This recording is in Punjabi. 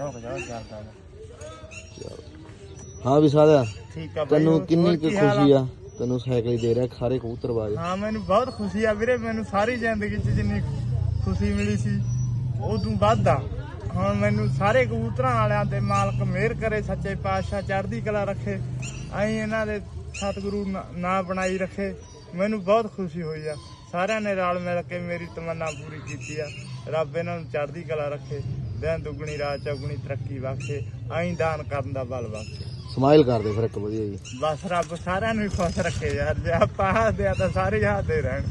ਰੁਕ ਹਾਂ ਵੀ ਸਾਦਾ ਠੀਕ ਆ ਬਾਈ ਤੈਨੂੰ ਹੋਰ ਕਿੰਨੀ ਕੁ ਕੀ ਹਾਲ ਖੁਸ਼ੀ ਆ? ਤੈਨੂੰ ਸਾਈਕਲ ਹੀ ਦੇ ਰਿਹਾ ਖਾਰੇ ਕਬੂਤਰ ਬਾਜ ਹਾਂ ਮੈਨੂੰ ਬਹੁਤ ਖੁਸ਼ੀ ਆ ਵੀਰੇ ਮੈਨੂੰ ਸਾਰੀ ਜ਼ਿੰਦਗੀ 'ਚ ਜਿੰਨੀ ਖੁਸ਼ੀ ਮਿਲੀ ਸੀ ਉਦੋਂ ਵੱਧ ਆ। ਹੁਣ ਮੈਨੂੰ ਸਾਰੇ ਕਬੂਤਰਾਂ ਵਾਲਿਆਂ ਤੇ ਮਾਲਕ ਮਿਹਰ ਕਰੇ ਸੱਚੇ ਪਾਤਸ਼ਾਹ ਚੜ੍ਹਦੀ ਕਲਾ ਰੱਖੇ ਐਂ ਇਹਨਾਂ ਦੇ ਸਤਿਗੁਰੂ ਨਾ- ਨਾ ਬਣਾਈ ਰੱਖੇ। ਮੈਨੂੰ ਬਹੁਤ ਖੁਸ਼ੀ ਹੋਈ ਆ। ਸਾਰਿਆਂ ਨੇ ਰਲ ਮਿਲ ਕੇ ਮੇਰੀ ਤਮੰਨਾ ਪੂਰੀ ਕੀਤੀ ਆ। ਰੱਬ ਇਹਨਾਂ ਨੂੰ ਚੜ੍ਹਦੀ ਕਲਾ ਰੱਖੇ। ਦਿਨ ਦੁੱਗਣੀ ਰਾਤ ਚੌਗਣੀ ਤਰੱਕੀ ਬਖਸ਼ੇ ਐਂ ਦਾਨ ਕਰਨ ਦਾ ਬਲ ਬਖਸ਼ੇ ਸਮਾਈਲ ਕਰਦੇ ਫਿਰ ਇੱਕ ਵਧੀਆ ਜੀ। ਬਸ ਰੱਬ ਸਾਰਿਆਂ ਨੂੰ ਹੀ ਖੁਸ਼ ਰੱਖੇ ਯਾਰ ਜੇ ਆਪਾਂ ਹੱਸਦੇ ਆ ਤਾਂ ਸਾਰੇ ਹੀ ਹੱਸਦੇ ਰਹਿਣ।